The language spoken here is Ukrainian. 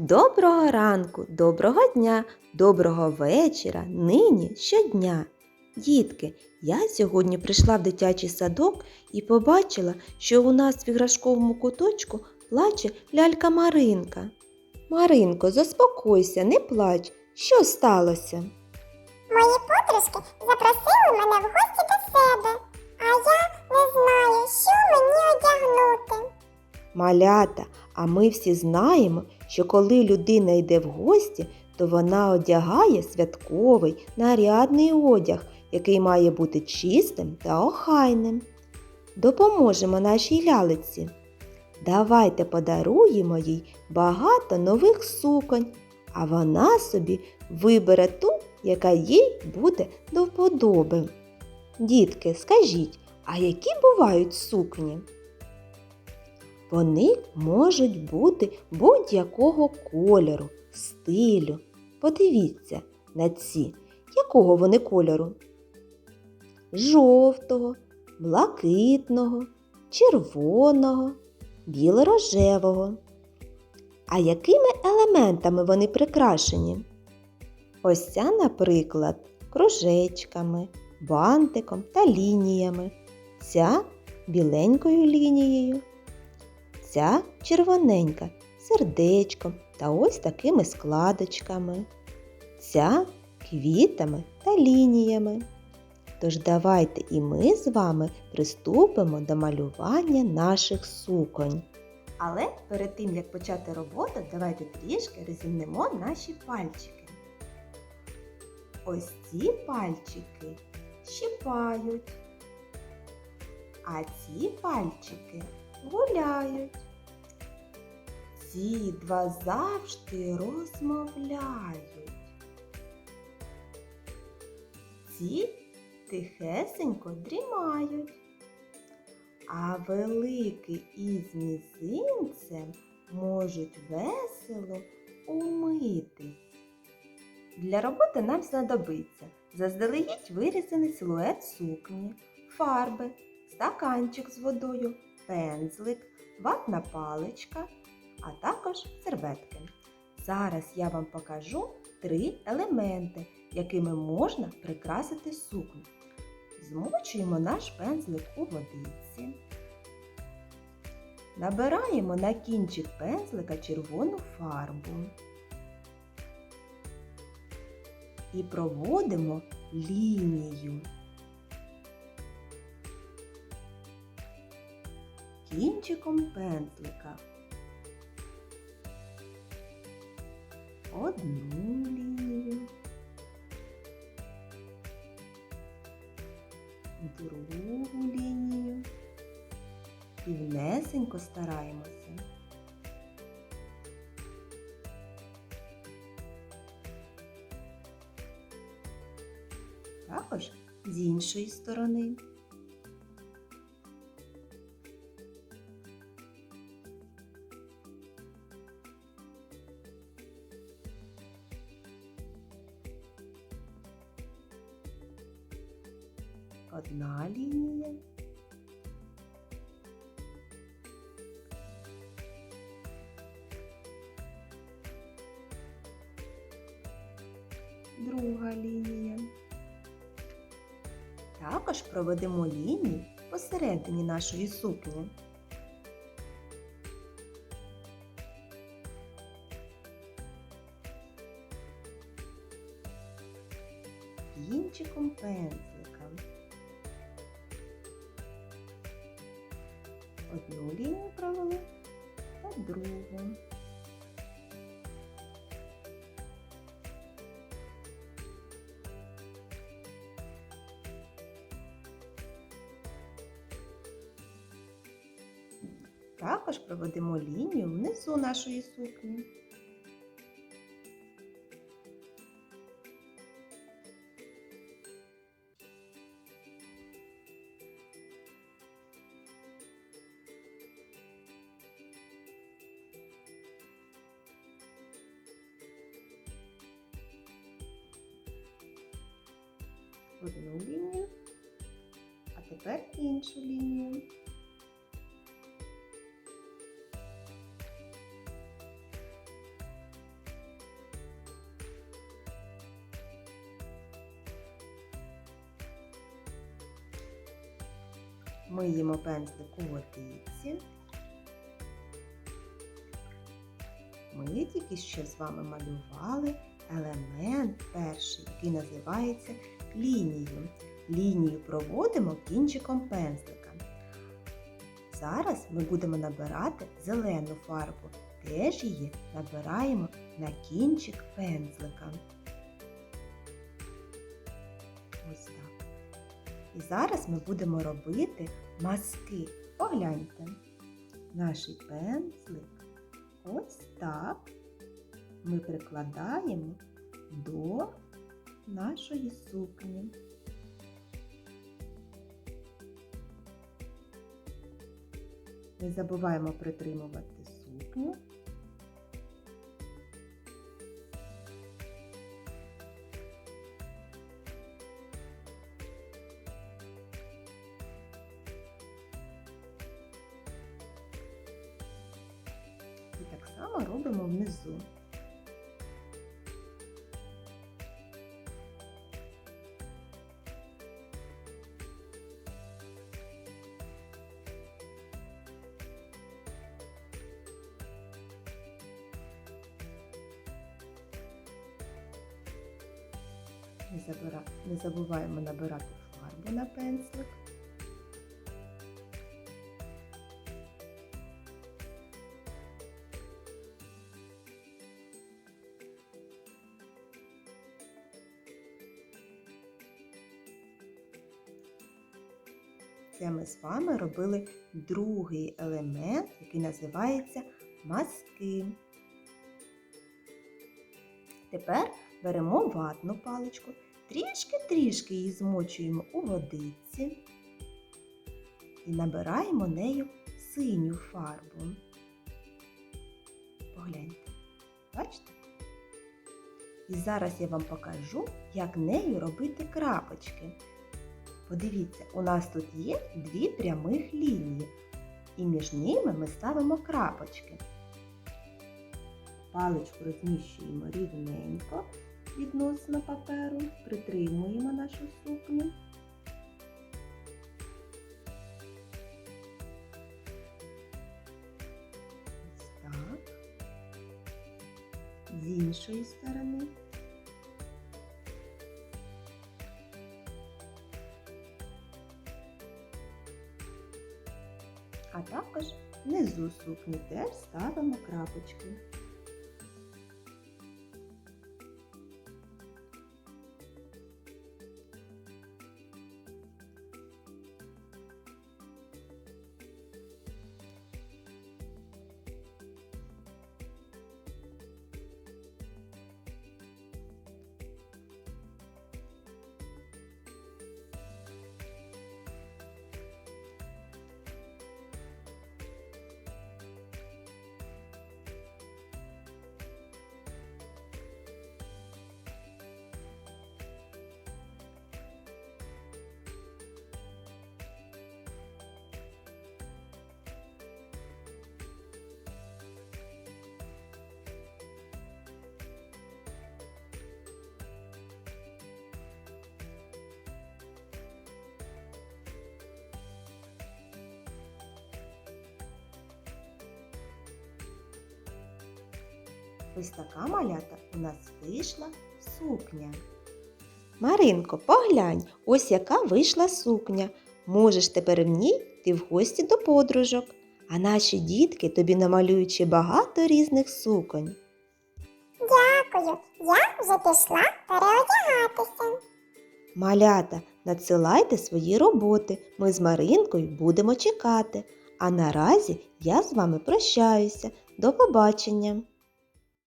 Доброго ранку, доброго дня, доброго вечора, нині щодня. Дітки, я сьогодні прийшла в дитячий садок і побачила, що у нас в іграшковому куточку плаче лялька Маринка. Маринко, заспокойся, не плач. Що сталося? Мої подружки запросили мене в гості до себе, а я не знаю, що мені одягнути. Малята, а ми всі знаємо, що коли людина йде в гості, то вона одягає святковий нарядний одяг, який має бути чистим та охайним. Допоможемо нашій лялиці. Давайте подаруємо їй багато нових суконь, а вона собі вибере ту, яка їй буде до вподоби. Дітки, скажіть, а які бувають сукні? Вони можуть бути будь-якого кольору, стилю. Подивіться на ці, якого вони кольору? Жовтого, блакитного, червоного, біло-рожевого. А якими елементами вони прикрашені? Ось ця, наприклад, кружечками, бантиком та лініями. Ця біленькою лінією ця червоненька сердечком та ось такими складочками, ця квітами та лініями. Тож давайте і ми з вами приступимо до малювання наших суконь. Але перед тим як почати роботу, давайте трішки розімнемо наші пальчики. Ось ці пальчики щипають, а ці пальчики гуляють. Ці два завжди розмовляють. Ці тихесенько дрімають, а великий із мізинцем можуть весело умити. Для роботи нам знадобиться заздалегідь вирізаний силует сукні, фарби, стаканчик з водою, пензлик, ватна паличка, а також серветки. Зараз я вам покажу три елементи, якими можна прикрасити сукню. Змочуємо наш пензлик у водиці. Набираємо на кінчик пензлика червону фарбу. І проводимо лінію. Кінчиком пензлика. Одну лінію, другу лінію. Рівнесенько стараємося. Також з іншої сторони. Одна лінія. Друга лінія. Також проведемо лінію посередині нашої сукні. Одну лінію провели та другу. Також проведемо лінію внизу нашої сукні. одну лінію, а тепер іншу лінію. Миємо пензлик у водиці. Ми тільки що з вами малювали елемент перший, який називається лінією. Лінію проводимо кінчиком пензлика. Зараз ми будемо набирати зелену фарбу. Теж її набираємо на кінчик пензлика. Ось так. І зараз ми будемо робити мазки. Погляньте. Наш пензлик ось так ми прикладаємо до нашої сукні. Не забуваємо притримувати сукню. І так само робимо внизу. Не, забира... не забуваємо набирати фарбу на пензлик. Це ми з вами робили другий елемент, який називається мазки. Тепер беремо ватну паличку, трішки-трішки її змочуємо у водиці і набираємо нею синю фарбу. Погляньте, бачите? І зараз я вам покажу, як нею робити крапочки. Подивіться, у нас тут є дві прямих лінії, і між ними ми ставимо крапочки. Паличку розміщуємо рівненько відносно паперу, притримуємо нашу сукню. Ось. З іншої сторони. А також внизу сукні теж ставимо крапочки. Ось така малята у нас вийшла сукня. Маринко, поглянь, ось яка вийшла сукня. Можеш тепер в ній йти в гості до подружок, а наші дітки тобі намалюють ще багато різних суконь. Дякую, я вже пішла переодягатися. Малята, надсилайте свої роботи. Ми з Маринкою будемо чекати. А наразі я з вами прощаюся. До побачення!